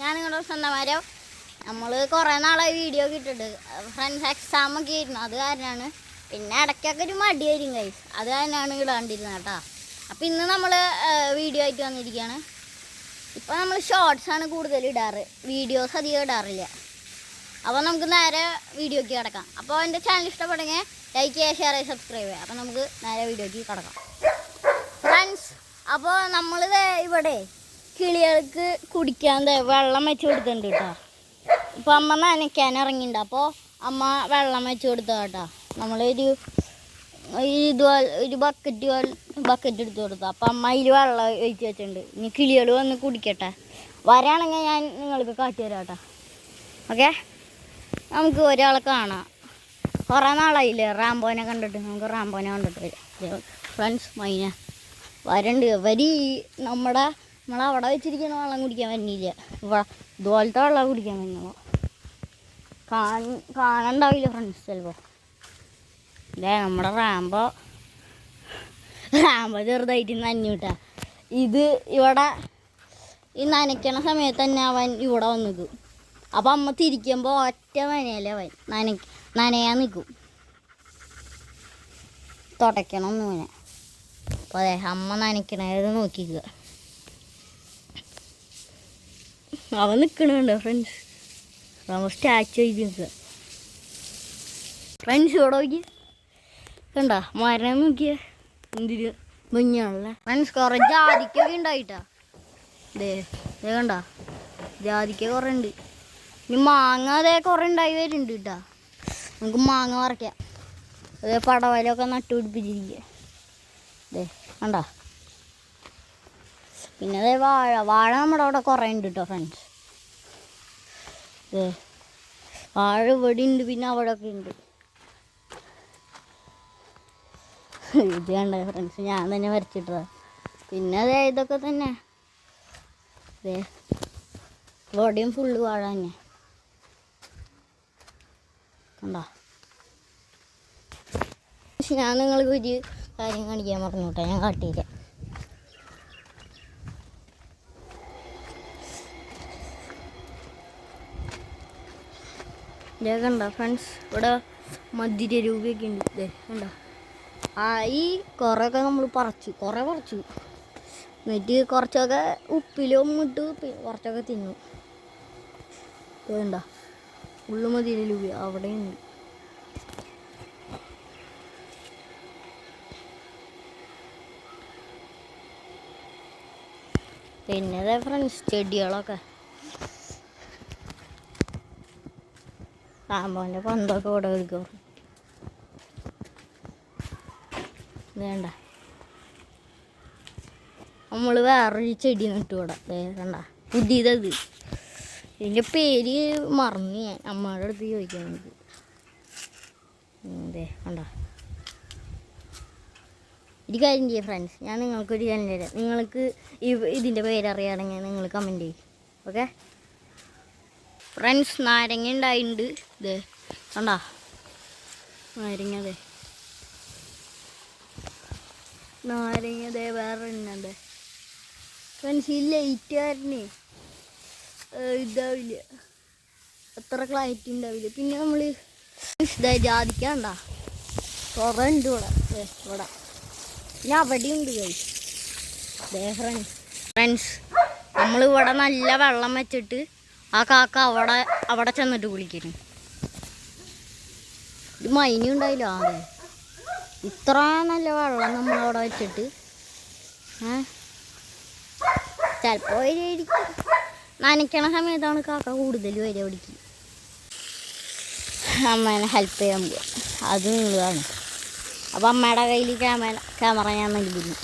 ഞാൻ നിങ്ങളുടെ സ്വന്തമാരോ? നമ്മൾ കുറേ നാളായി വീഡിയോ കിട്ടിട്ട് ഫ്രണ്ട്സ് എക്സാം ഒക്കെ ആയിരുന്നു. അത് കാരണമാണ് പിന്നെ ഇടയ്ക്കൊക്കെ ഒരു മടി മടിയായിരിക്കും കൈ അത് കാരണമാണ് ഇടാണ്ടിരുന്നത് കേട്ടോ. അപ്പം ഇന്ന് നമ്മൾ വീഡിയോ ആയിട്ട് വന്നിരിക്കുകയാണ് ഇപ്പം നമ്മൾ ഷോർട്സ് ആണ് കൂടുതൽ ഇടാറ്. വീഡിയോസ് അധികം ഇടാറില്ല. അപ്പോൾ നമുക്ക് നേരെ വീഡിയോയ്ക്ക് കിടക്കാം. അപ്പോൾ എന്റെ ചാനൽ ഇഷ്ടപ്പെടുമെങ്കിൽ ലൈക്ക് ചെയ്യുക ഷെയർ ചെയ്യുക സബ്സ്ക്രൈബ് ചെയ്യുക. അപ്പോൾ നമുക്ക് നേരെ വീഡിയോയ്ക്ക് കിടക്കാം. ഫ്രണ്ട്സ് അപ്പോൾ നമ്മളിത് ഇവിടെ കിളികൾക്ക് കുടിക്കാൻ വെള്ളം വെച്ച് കൊടുത്തിട്ടുണ്ട് കേട്ടോ. ഇപ്പൊ അമ്മ നനയ്ക്കാൻ അപ്പോൾ അമ്മ വെള്ളം വെച്ച് കൊടുത്ത കേട്ടോ. നമ്മളൊരു ഇത് ഒരു ബക്കറ്റ് ബക്കറ്റ് എടുത്ത് കൊടുത്തു. അപ്പം അമ്മ അതിൽ വെള്ളം ഒഴിച്ച് വെച്ചിട്ടുണ്ട്. ഇനി കിളികൾ വന്ന് കുടിക്കട്ടെ. വരാണെങ്കിൽ ഞാൻ നിങ്ങൾക്ക് കാട്ടിത്തരാം കേട്ടോ. ഓക്കെ? നമുക്ക് ഒരാളെ കാണാം. കുറേ നാളായില്ലേ റാംബോനെ കണ്ടിട്ട്? നമുക്ക് റാംബോനെ കണ്ടിട്ട് ഫ്രണ്ട്സ് മൈന. വരണ്ട്. വരി ഈ നമ്മുടെ നമ്മളവിടെ വെച്ചിരിക്കുന്ന വെള്ളം കുടിക്കാൻ പറ്റില്ല ഇവിടെ ഇതുപോലത്തെ വെള്ളം കുടിക്കാൻ വരുന്നു കാണണ്ടാവില്ല ഫ്രണ്ട്സ് ചിലപ്പോൾ ഇല്ലേ നമ്മുടെ റാമ്പോ റാമ്പോ ചെറുതായിട്ട് നനഞ്ഞൂട്ടാ ഇത് ഇവിടെ ഈ നനയ്ക്കണ സമയത്ത് തന്നെ അവൻ ഇവിടെ വന്നത്. അപ്പം അമ്മ തിരിക്കുമ്പോൾ ഒറ്റ നനയല്ലേ അവൻ. നന നനയാൻ നിൽക്കും തുടയ്ക്കണം എന്ന് അപ്പോൾ അതെ അമ്മ നനയ്ക്കണത് നോക്കിക്കുക അവൻ നിൽക്കണുണ്ട് ഫ്രണ്ട്സ് അവൻ സ്റ്റാച്ചു ആയിട്ട് നിൽക്കുക ഫ്രണ്ട്സ് ഇവിടെ നോക്കിയ കണ്ട മരം നോക്കിയ. എന്തിന് ഭംഗിയാണല്ലേ. ഫ്രണ്ട്സ് കുറേ ജാതിക്കൊക്കെ ഉണ്ടായിട്ടാ. ദേ കണ്ട. ജാതിക്ക കുറേ ഉണ്ട്. ഇനി മാങ്ങ അതേ കുറേ ഉണ്ടായി വരുന്നുണ്ട് കേട്ടാ. നമുക്ക് മാങ്ങ പറിക്കാം. അതേ പടവലൊക്കെ നട്ടുപിടിപ്പിച്ചിരിക്കുക ദേ കണ്ട. പിന്നെ അതേ വാഴ. വാഴ നമ്മുടെ അവിടെ കുറേ ഉണ്ട് കേട്ടോ ഫ്രണ്ട്സ് വാഴ ഇവിടെ ഉണ്ട് പിന്നെ അവിടെ ഒക്കെ ഉണ്ട്. ഇത് കണ്ട ഫ്രണ്ട്സ് ഞാൻ തന്നെ വരച്ചിട്ടതാ. പിന്നെ അതേ ഇതൊക്കെ തന്നെ. ദേ ഇവിടെയും ഫുള്ള് വാഴ തന്നെ. കണ്ടോ? ഞാൻ നിങ്ങൾക്ക് ഒരു കാര്യം കാണിക്കാൻ പറഞ്ഞു കേട്ടോ ഞാൻ കാട്ടിയില്ല. ഇതേ കണ്ടോ ഫ്രണ്ട്സ് ഇവിടെ മധ്യ രൂപയൊക്കെ ഉണ്ട്. ഇതേ കണ്ടോ? ആ ഈ കുറേയൊക്കെ നമ്മൾ പറിച്ചു. കുറേ പറിച്ചു. എന്നിട്ട് കുറച്ചൊക്കെ ഉപ്പിലും ഇട്ട് കുറച്ചൊക്കെ തിന്നു. വേണ്ട ഉള്ളു രൂപ അവിടെ ഉണ്ട്. പിന്നെ ഫ്രണ്ട്സ് ചെടികളൊക്കെ. സാമ്പോന്റെ പന്തൊക്കെ ഇവിടെ എടുക്കും വേണ്ട. നമ്മൾ വേറൊരു ചെടി നട്ടു ഇവിടെ. വേണ്ട പുതിയതത്. ഇതിന്റെ പേര് മറന്നു ഞാൻ. അമ്മയുടെ അടുത്ത് ചോദിക്കാൻ അതെ കണ്ട. ഒരു കാര്യം ചെയ്യാം ഫ്രണ്ട്സ് ഞാൻ നിങ്ങൾക്കൊരു കാര്യം തരാം. നിങ്ങൾക്ക് ഇതിന്റെ പേരറിയാണെങ്കിൽ നിങ്ങൾ കമന്റ് ചെയ്യും. ഓക്കെ ഫ്രണ്ട്സ് നാരങ്ങ ഉണ്ടായിട്ടുണ്ട് ഇത് കണ്ടാ? നാരങ്ങ അതെ നാരങ്ങ അതെ വേറെ എണ്ണ ഫ്രണ്ട്സ് ഈ ലൈറ്റ് കാരനെ ഇതാവില്ല. അത്ര ക്ലാരിറ്റി ഉണ്ടാവില്ല. പിന്നെ നമ്മൾ ഇതാ ജാതിക്കണ്ട കുറേ ഉണ്ട് ഇവിടെ. ഇവിടെ. പിന്നെ അവിടെ ഉണ്ട് കൈ ദേ ഫ്രണ്ട്സ് ഫ്രണ്ട്സ് നമ്മളിവിടെ നല്ല വെള്ളം വെച്ചിട്ട് ആ കാക്ക അവിടെ അവിടെ ചെന്നിട്ട് കുളിക്കുന്നു. ഇത് മൈനി ഉണ്ടായില്ല അതെ ഇത്ര നല്ല വെള്ളം നമ്മളവിടെ വെച്ചിട്ട്. ഏ? ചിലപ്പോൾ നനയ്ക്കണ സമയത്താണ് കാക്ക കൂടുതൽ വരിക പിടിക്കും. അമ്മേനെ ഹെൽപ്പ് ചെയ്യാൻ പോവാ. അത് നിങ്ങളാണ് അപ്പം അമ്മയുടെ കയ്യിൽ ക്യാമറ ക്യാമറ ഞാൻ നൽകുന്നു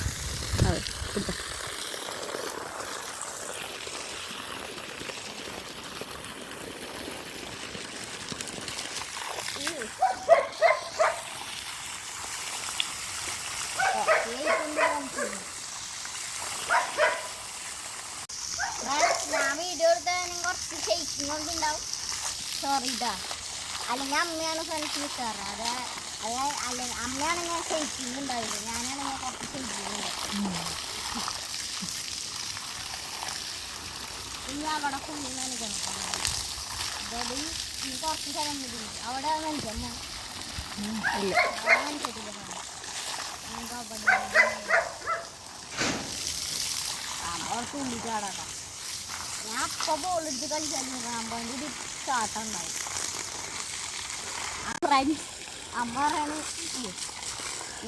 ഒക്കെ ഉണ്ടാവും സോറി ഇതാ അല്ലെങ്കിൽ അമ്മയാണ് ഫ്രണ്ട്സ് നിൽക്കാറ് അത് അത് അമ്മയാണ് ഞാൻ ഷെയ്ക്കിംഗ് ഉണ്ടാവില്ല ഞാൻ കുറച്ച് ഷെയ്ക്കിംഗ് ഇനി അവിടെ പുള്ളി നനയ്ക്കണം അതായത് ഈ കുറച്ച് സ്ഥലം മതി. അവിടെ നനയ്ക്കാം ഇല്ല. അവിടെ നമുക്ക് അവിടെ ഞാൻ അപ്പൊ ബോൾ എടുത്ത് കളിച്ചാലും ഫ്രണ്ട്സ് അമ്മ പറയണ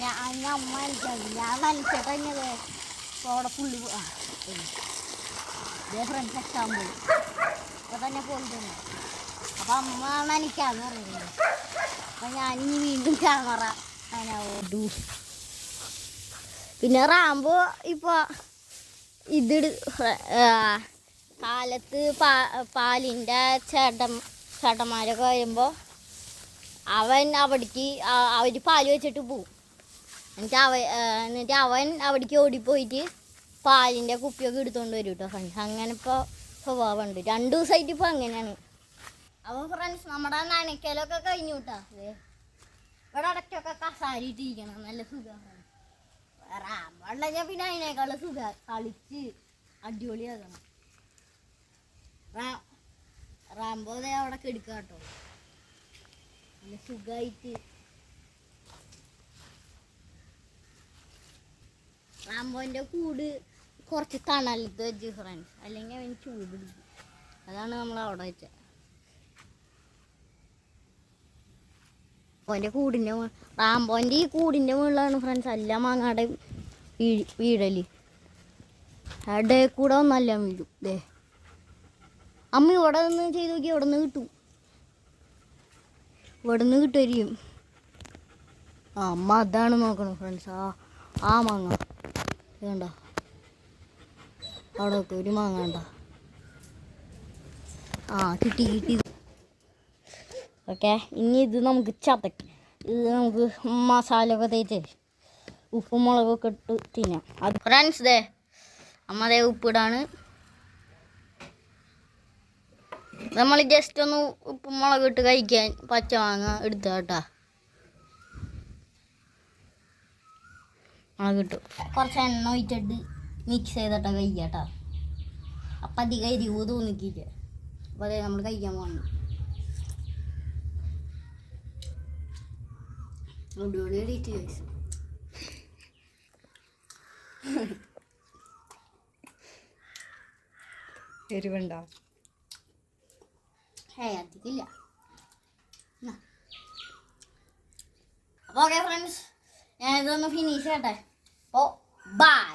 ഞാൻ അമ്മ നനയ്ക്കാതെ ഞാൻ നനച്ചിട്ട് കഴിഞ്ഞത് അവിടെ പുള്ളി ഫ്രണ്ട്സ് എക്സാം പോയി ഇപ്പൊ തന്നെ പോയിട്ടുണ്ട് അമ്മ നനയ്ക്കാന്ന് പറയുന്നത്. ഞാൻ ഇനി വീണ്ടും ക്യാമറ പിന്നെ റാമ്പോ ഇപ്പൊ ഇതിട് കാലത്ത് പാലിന്റെ ചേട്ടം ചേട്ടന്മാരൊക്കെ വരുമ്പോൾ അവൻ അവിടേക്ക് അവർ പാൽ വെച്ചിട്ട് പോവും. എന്നിട്ട് അവ എന്നിട്ട് അവൻ അവിടേക്ക് ഓടിപ്പോയിട്ട് പാലിന്റെ കുപ്പിയൊക്കെ എടുത്തുകൊണ്ട് വരും കേട്ടോ ഫ്രണ്ട്സ് അങ്ങനെ ഇപ്പോൾ സ്വഭാവമുണ്ട് രണ്ട് ദിവസമായിട്ട് ഇപ്പോൾ അങ്ങനെയാണ്. അപ്പോൾ ഫ്രണ്ട്സ് നമ്മുടെ നനയ്ക്കലൊക്കെ കഴിഞ്ഞു കേട്ടോ. ഇവിടെ ഇടയ്ക്കൊക്കെ കസാരിട്ടിരിക്കണം. നല്ല സുഖമാണ് റാമ്പുണ്ടെങ്കിൽ പിന്നെ അതിനേക്കാളും സുഖം. കളിച്ച് അടിപൊളിയാക്കണം. റാ- റാംബോ അവിടെ കെടുക്കുക കേട്ടോ. നല്ല സുഖമായിട്ട് റാംബോന്റെ കൂട് കുറച്ച് തണലത്ത് വെച്ച് ഫ്രണ്ട്സ് അല്ലെങ്കിൽ അവന് ചൂട് പിടിക്കും. അതാണ് നമ്മൾ അവിടെ വെച്ചത് ഓന്റെ കൂടിന്റെ റാംബോന്റെ ഈ കൂടിന്റെ മുകളിലാണ് ഫ്രണ്ട്സ് എല്ലാം മാങ്ങാടെ വീഴ് വീഴൽ. അവിടെ കൂടെ ഒന്നല്ല വീഴും. ദേ. അമ്മ ഇവിടെ നിന്ന് ചെയ്ത് നോക്കി ഇവിടെ നിന്ന് കിട്ടും. ഇവിടെ നിന്ന് കിട്ടുമായിരിക്കും. ആ അമ്മ അതാണ് നോക്കണം ഫ്രണ്ട്സ് ആ ആ മാങ്ങ. വേണ്ട അവിടെ നോക്കും ഒരു മാങ്ങ വേണ്ട ആ കിട്ടി കിട്ടി. ഓക്കെ ഇനി ഇത് നമുക്ക് ചതക്ക് ഇത് നമുക്ക് മസാല ഒക്കെ തേച്ച് ഉപ്പും മുളകൊക്കെ ഇട്ട് തിന്നാം. അത് ഫ്രണ്ട്സ് ദേ അമ്മ ദേ ഉപ്പിടാണ്. നമ്മൾ ജസ്റ്റ് ഒന്ന് ഉപ്പും മുളക് ഇട്ട് കഴിക്കാൻ പച്ചമാങ്ങ എടുത്ത കേട്ടാ. മുളക് ഇട്ടു. കുറച്ച് എണ്ണ ഒഴിച്ചിട്ട് മിക്സ് ചെയ്തിട്ടാ കഴിക്കാട്ടാ അപ്പം അധികം എരിവ് തോന്നിക്കില്ല. അപ്പോൾ അതെ നമ്മൾ കഴിക്കാൻ പോകണം അടിപൊളി എരിവുണ്ടോ? ഏയ് അധികമില്ല അപ്പോൾ ഓക്കെ ഫ്രണ്ട്സ് ഞാൻ ഇതൊന്ന് ഫിനിഷ് ചെയ്യട്ടെ. അപ്പോൾ ബൈ